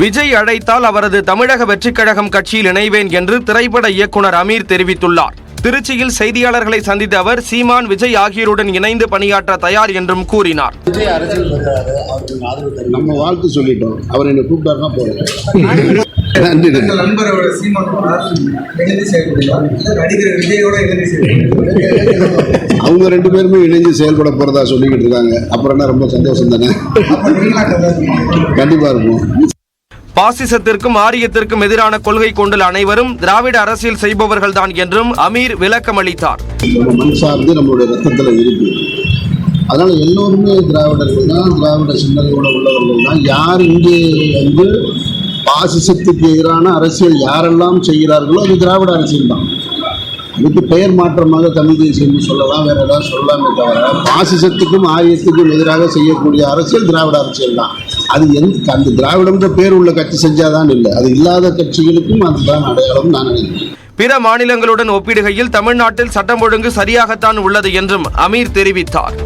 விஜய் அழைத்தால் அவரது தமிழக வெற்றிக் கழகம் கட்சியில் இணைவேன் என்று திரைப்பட இயக்குனர் அமீர் தெரிவித்துள்ளார். திருச்சியில் செய்தியாளர்களை சந்தித்த அவர் சீமான் விஜய் ஆகியோருடன் இணைந்து பணியாற்ற தயார் என்றும் கூறினார். நம்ம வாழ்த்து சொல்லிட்டோம். அவர் என்னை கூப்பிட்டாருன்னா போறேன் அவங்க ரெண்டு பேருமே இணைஞ்சு செயல்பட போறதா சொல்லிக்கிட்டு இருக்காங்க. அப்புறம் என்ன ரொம்ப சந்தோஷம் தானே? அப்ப நீங்களும் கண்டிப்பா கண்டிப்பா இருக்கும். பாசிசத்திற்கும் ஆரியத்திற்கும் எதிரான கொள்கை கொண்டுள்ள அனைவரும் திராவிட அரசியல் செய்பவர்கள்தான் என்றும் அமீர் விளக்கம் அளித்தார். மண் சார்ந்து நம்மளுடைய ரத்தத்தில் இருக்கு அதனால எல்லோருமே திராவிடர்கள் தான் திராவிட சிந்தனையோட உள்ளவர்கள் தான். யார் இங்கே வந்து பாசிசத்துக்கு எதிரான அரசியல் யாரெல்லாம் செய்கிறார்களோ அது திராவிட அரசியல் தான். அதுக்கு பெயர் மாற்றமாக தமிழ் தேசியம்னு சொல்லலாம் வேற ஏதாவது சொல்லலாமே தவிர பாசிசத்துக்கும் ஆரியத்துக்கும் எதிராக செய்யக்கூடிய அரசியல் திராவிட அரசியல் தான். அது எந்த அந்த திராவிடம்ன்ற பேர் உள்ள கட்சி செஞ்சாதான் இல்லை. அது இல்லாத கட்சிகளுக்கும் அதுதான் அடையாளம் நான் நினைக்கிறேன். பிற மாநிலங்களுடன் ஒப்பிடுகையில் தமிழ்நாட்டில் சட்டம் ஒழுங்கு சரியாகத்தான் உள்ளது என்றும் அமீர் தெரிவித்தார்.